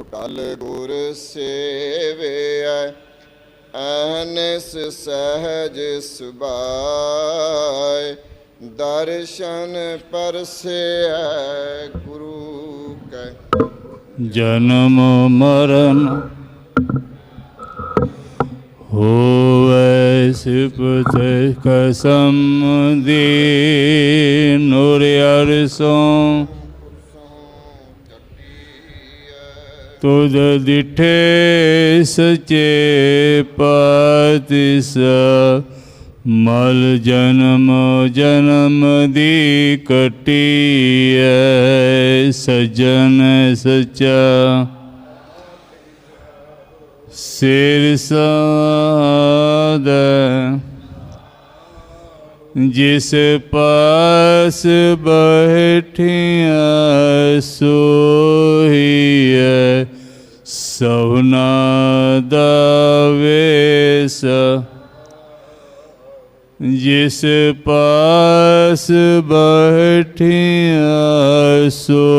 ਅਟਲ ਗੁਰ ਸੇਵੈ ਅਨਸ ਸਹਜ ਸੁਭਾਏ ਦਰਸ਼ਨ ਪਰਸੈ ਗੁਰੂ ਕੈ ਜਨਮ ਮਰਨ ਹੋਵੇ ਸਿਪਤ ਕਸਮ ਦੀ ਨੂਰ ਅਰਸੋ तुद दिठे सचे पतिस मल जन्म जन्म दी कटिय सजन सचा सिर जिस पास बैठिया सोहिया ਸਭਨਾ ਵੇਸ ਜਿਸ ਪਾਸ ਬਠਿਆ ਸੋਹੀਐ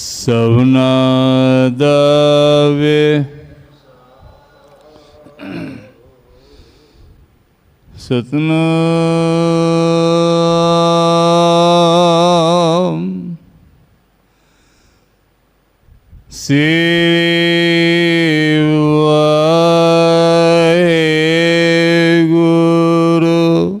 ਸਭਨਾ ਦਾ ਵੇ seu Guru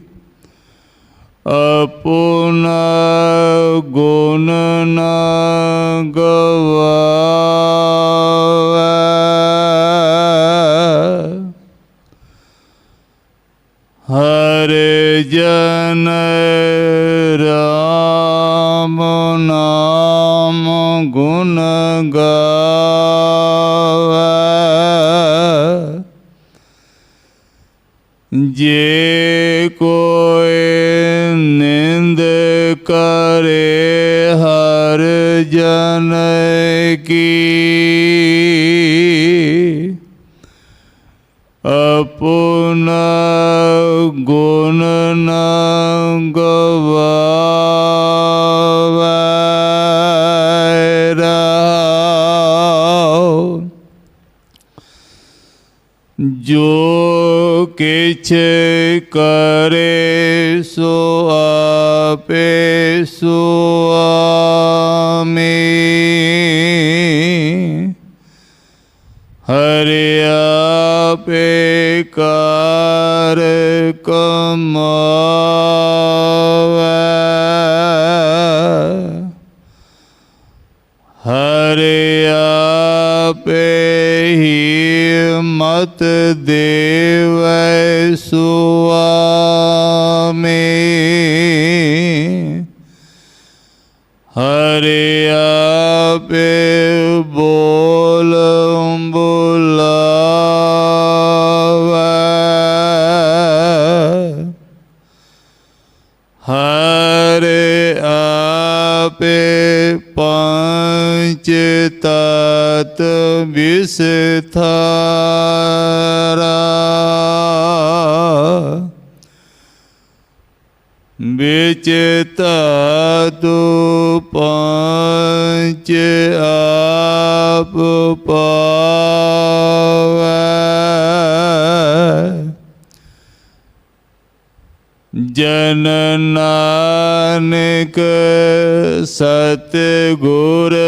अपुन गुण न गवा हरे जन राम नाम गुण जे को जन की अपन गुण न जो किछ करे सो आपे ਕਰ ਕਮਾਵੇ ਹਰਿਆਪੇ ਹੀ ਮਤ ਦੇਵੈ ਸੁਆਮੀ ਹਰਿਆਪੇ ਬੋ तत् विस्थरा विचेतु पञ्च आप जननानक सतगुर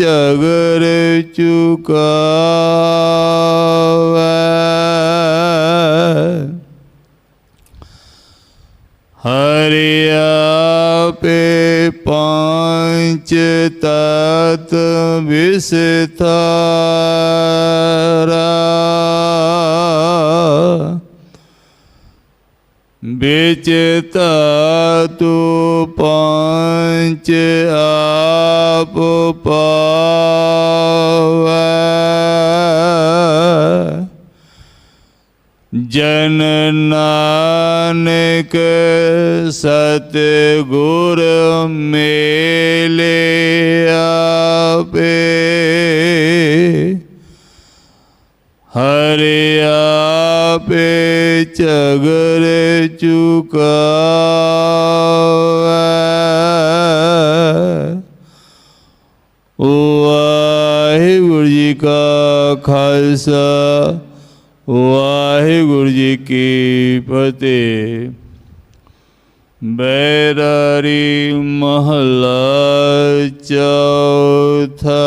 ਝਗਰ ਚੁਕਾਵੇ ਹਰਿਆ ਪੇ ਪੰਚ ਤਤ ਵਿਸਥਾ ਚਿਤ ਤੂ ਪੰਚ ਆਪ ਪਾਵੈ ਜਨ ਨਾਨਕ ਸਤ ਗੁਰ ਮੇਲੇ ਆਪੇ ਹਰਿ चगर चुका गुरु जी का खालसा गुरु जी की फतेह बैरारी महला चौथा